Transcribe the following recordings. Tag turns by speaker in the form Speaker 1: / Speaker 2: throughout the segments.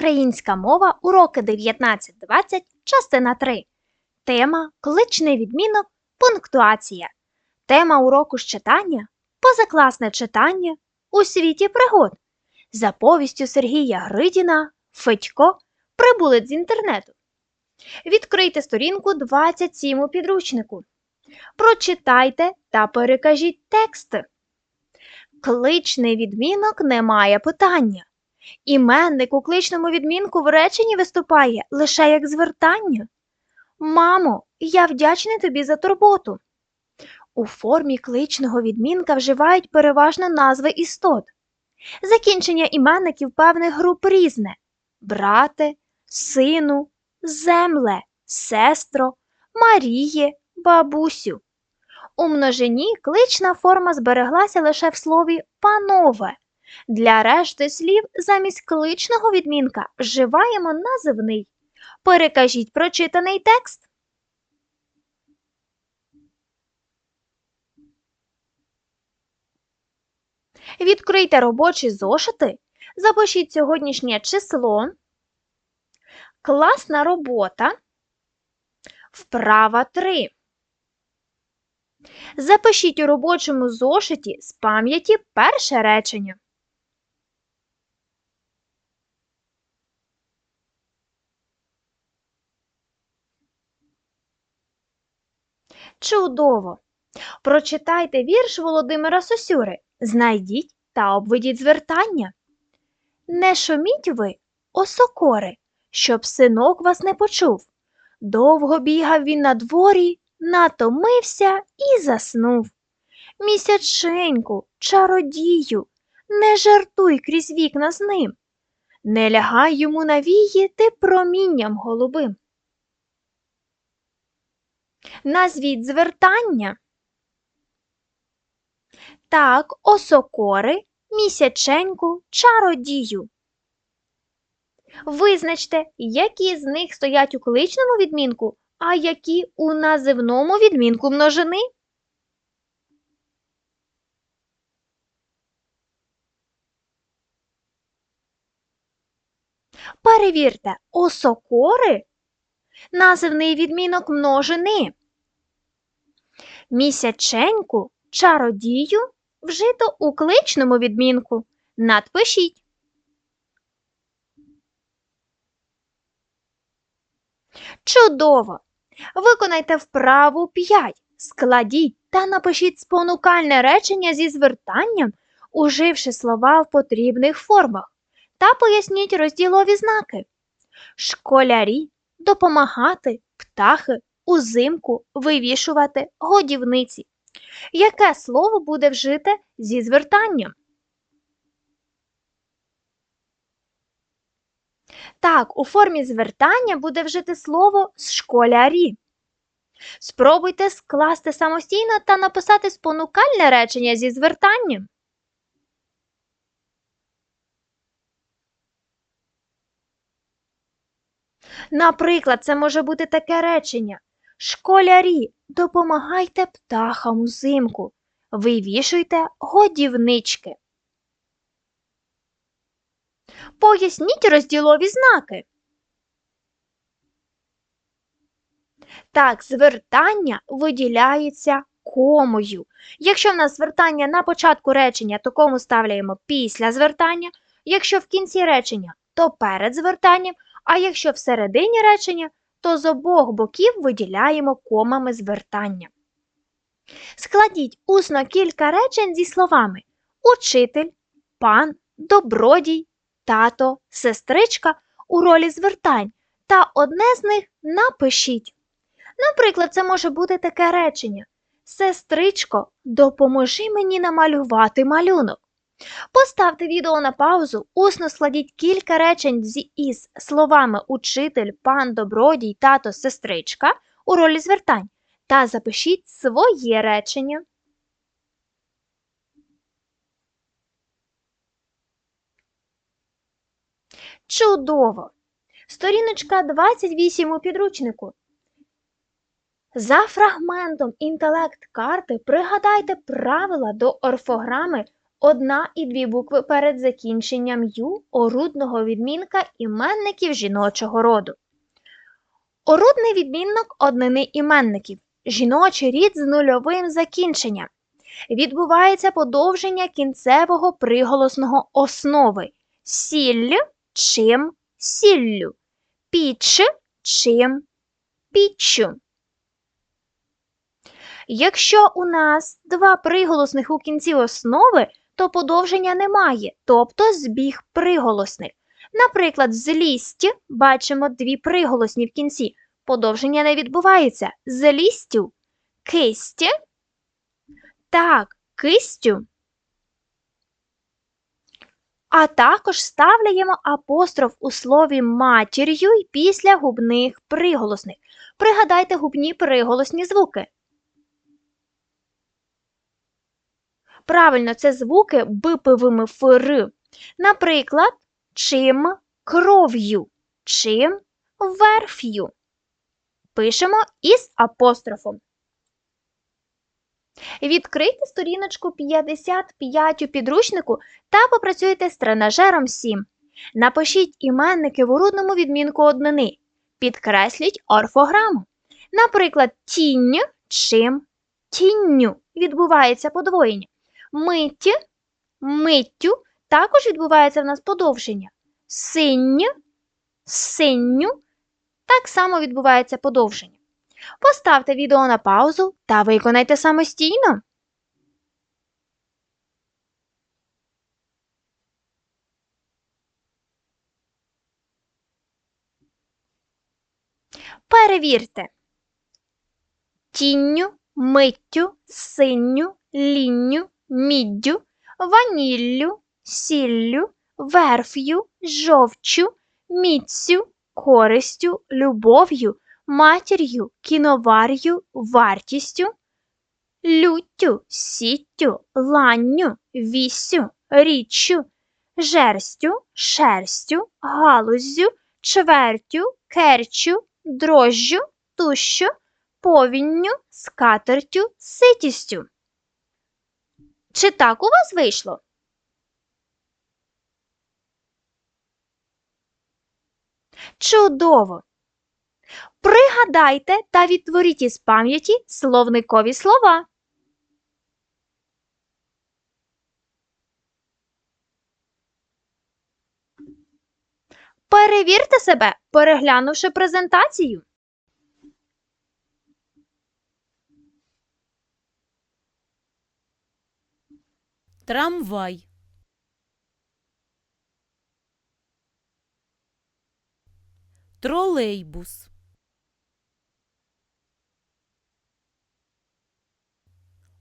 Speaker 1: Українська мова, уроки 19-20, частина 3. Тема кличний відмінок, пунктуація. Тема уроку читання позакласне читання у світі пригод. За повістю Сергія Гридіна Федько прибулець з інтернету. Відкрийте сторінку 27 у підручнику. Прочитайте та перекажіть тексти. Кличний відмінок не має питання. Іменник у кличному відмінку в реченні виступає лише як звертання. Мамо, я вдячний тобі за турботу. У формі кличного відмінка вживають переважно назви істот. Закінчення іменників певних груп різне брате, сину, земле, сестро, Маріє, бабусю. У множині клична форма збереглася лише в слові панове. Для решти слів замість кличного відмінка вживаємо називний. Перекажіть прочитаний текст. Відкрийте робочі зошити, запишіть сьогоднішнє число, класна робота, вправа 3. Запишіть у робочому зошиті з пам'яті перше речення. Чудово! Прочитайте вірш Володимира Сосюри. Знайдіть та обведіть звертання. Не шуміть ви, осокори, щоб синок вас не почув. Довго бігав він на дворі, натомився і заснув. Місяченьку, чародію, не жартуй крізь вікна з ним. Не лягай йому на вії ти промінням голубим. Назвіть звертання. Так, осокори, місяченьку, чародію. Визначте, які з них стоять у кличному відмінку, а які у називному відмінку множини. Перевірте, осокори називний відмінок множини. Місяченьку, чародію вжито у кличному відмінку. Надпишіть. Чудово! Виконайте вправу 5. Складіть та напишіть спонукальне речення зі звертанням, уживши слова в потрібних формах, та поясніть розділові знаки. Школярі допомагати, птахи, узимку, вивішувати, годівниці. Яке слово буде вжите зі звертанням? Так, у формі звертання буде вжити слово школярі. Спробуйте скласти самостійно та написати спонукальне речення зі звертанням. Наприклад, це може бути таке речення. Школярі, допомагайте птахам узимку. Вивішуйте годівнички. Поясніть розділові знаки. Так, звертання виділяється комою. Якщо в нас звертання на початку речення, то кому ставляємо після звертання. Якщо в кінці речення, то перед звертанням, а якщо всередині речення, то з обох боків виділяємо комами звертання. Складіть усно кілька речень зі словами учитель, пан, добродій, тато, сестричка у ролі звертань та одне з них напишіть. Наприклад, це може бути таке речення Сестричко, допоможи мені намалювати малюнок. Поставте відео на паузу, усно складіть кілька речень із словами учитель, пан, добродій, тато, сестричка у ролі звертань та запишіть своє речення. Чудово! Сторіночка 28 у підручнику. За фрагментом інтелект карти пригадайте правила до орфограми одна і дві букви перед закінченням ю орудного відмінка іменників жіночого роду. Орудний відмінок однини іменників. Жіночий рід з нульовим закінченням. Відбувається подовження кінцевого приголосного основи. Сіль чим сіллю. Піч чим піччю. Якщо у нас два приголосних у кінці основи, то подовження немає, тобто збіг приголосних. Наприклад, злість бачимо дві приголосні в кінці. Подовження не відбувається. Злістю, кисті. Так, кистю. А також ставляємо апостроф у слові матір'ю і після губних приголосних. Пригадайте губні приголосні звуки. Правильно, це звуки бипивими фр. Наприклад, чим кров'ю, чим верф'ю. Пишемо із апострофом. Відкрийте сторіночку 55 у підручнику та попрацюйте з тренажером 7. Напишіть іменники в урудному відмінку однини. Підкресліть орфограму. Наприклад, тінь чим тінню відбувається подвоєння. Миття, миттю також відбувається в нас подовження. Синь, синню так само відбувається подовження. Поставте відео на паузу та виконайте самостійно. Перевірте. Тінню, миттю, синню, лінню, міддю, ваніллю, сіллю, верф'ю, жовчю, міцю, користю, любов'ю, матір'ю, кіновар'ю, вартістю, люттю, сіттю, ланню, віссю, річчю, жерстю, шерстю, галуззю, чвертю, керчю, дрожжю, тущу, повінню, скатертю, ситістю. Чи так у вас вийшло? Чудово! Пригадайте та відтворіть із пам'яті словникові слова. Перевірте себе, переглянувши презентацію.
Speaker 2: Трамвай. Тролейбус.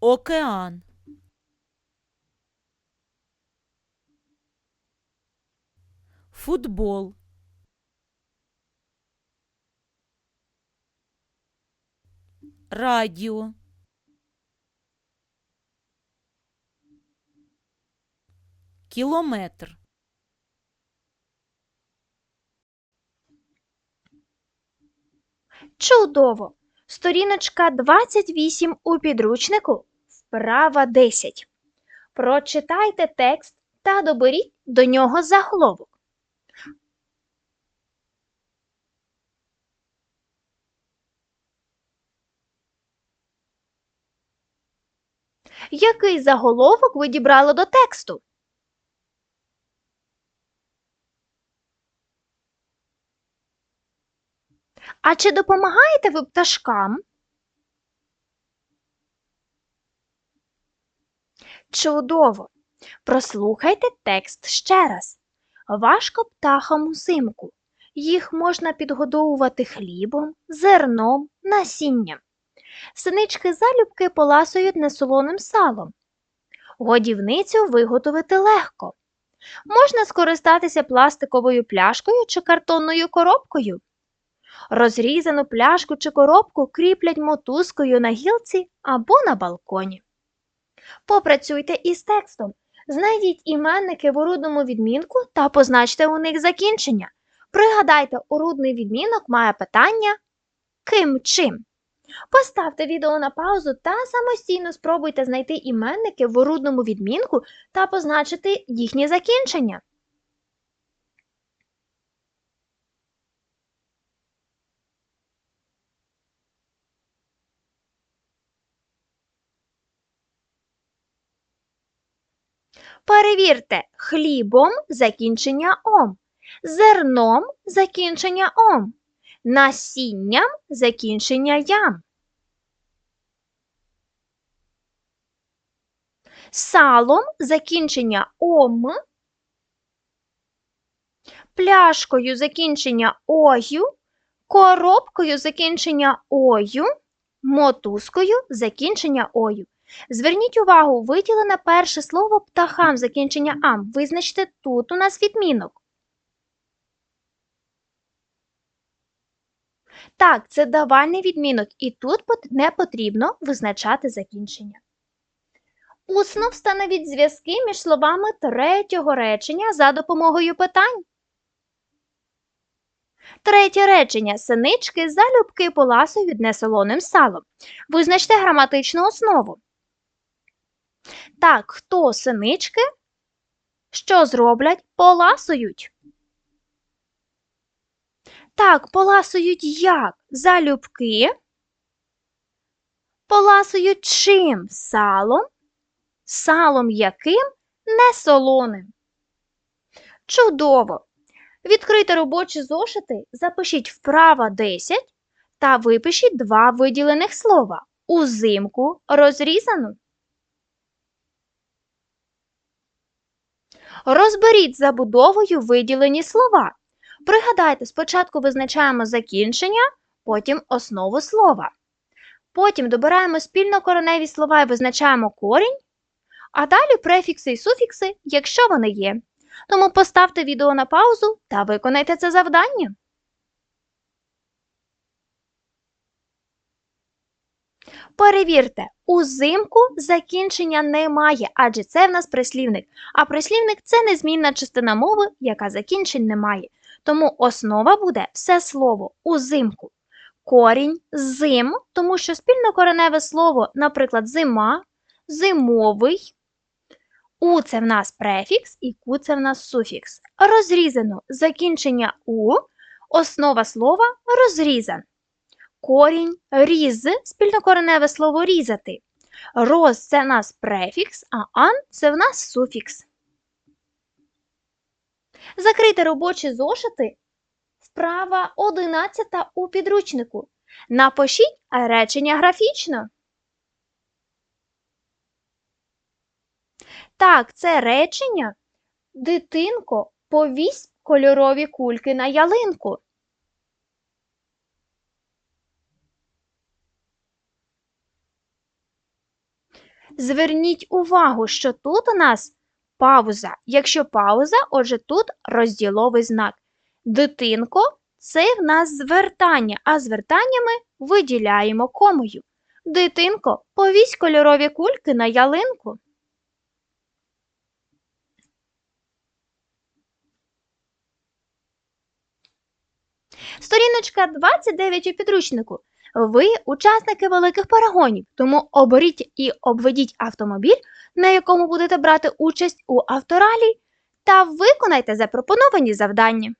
Speaker 2: Океан. Футбол. Радіо. Кілометр.
Speaker 1: Чудово! Сторіночка 28 у підручнику, вправа 10. Прочитайте текст та доберіть до нього заголовок. Який заголовок ви дібрали до тексту? А чи допомагаєте ви пташкам? Чудово! Прослухайте текст ще раз. Важко птахам узимку. Їх можна підгодовувати хлібом, зерном, насінням. Синички залюбки поласують несолоним салом. Годівницю виготовити легко. Можна скористатися пластиковою пляшкою чи картонною коробкою. Розрізану пляшку чи коробку кріплять мотузкою на гілці або на балконі. Попрацюйте із текстом. Знайдіть іменники в орудному відмінку та позначте у них закінчення. Пригадайте, орудний відмінок має питання ким чим. Поставте відео на паузу та самостійно спробуйте знайти іменники в орудному відмінку та позначити їхнє закінчення. Перевірте хлібом закінчення ом, зерном закінчення ом, насінням закінчення ям. Салом закінчення ом, пляшкою закінчення ою, коробкою закінчення ою, мотузкою закінчення ою. Зверніть увагу, виділене перше слово птахам закінчення ам. Визначте тут у нас відмінок. Так, це давальний відмінок, і тут не потрібно визначати закінчення. Усно встановіть зв'язки між словами третього речення за допомогою питань. Третє речення. Синички залюбки поласують несолоним салом. Визначте граматичну основу. Так, хто синички? Що зроблять? Поласують. Так, поласують як? Залюбки. Поласують чим? Салом. Салом яким? Не солоним. Чудово! Відкрийте робочі зошити, запишіть вправа 10 та випишіть два виділених слова. Узимку розрізану. Розберіть забудовою виділені слова. Пригадайте, спочатку визначаємо закінчення, потім основу слова. Потім добираємо спільно кореневі слова і визначаємо корінь, а далі префікси і суфікси, якщо вони є. Тому поставте відео на паузу та виконайте це завдання. Перевірте, узимку закінчення немає, адже це в нас прислівник. А прислівник це незмінна частина мови, яка закінчень не має. Тому основа буде все слово узимку. Корінь зим, тому що спільнокореневе слово, наприклад, зима, зимовий. У це в нас префікс і ку це в нас суфікс. Розрізано закінчення у, основа слова розрізан. Корінь різ, спільнокореневе слово різати. Роз це в нас префікс, а ан це в нас суфікс. Закрийте робочі зошити. Вправа 11 у підручнику. Напишіть речення графічно. Так, це речення. Дитинко, повісь кольорові кульки на ялинку. Зверніть увагу, що тут у нас пауза. Якщо пауза, отже тут розділовий знак. Дитинко це в нас звертання, а звертаннями виділяємо комою. Дитинко, повісь кольорові кульки на ялинку. Сторіночка 29 у підручнику. Ви учасники великих перегонів, тому оберіть і обведіть автомобіль, на якому будете брати участь у авторалі, та виконайте запропоновані завдання.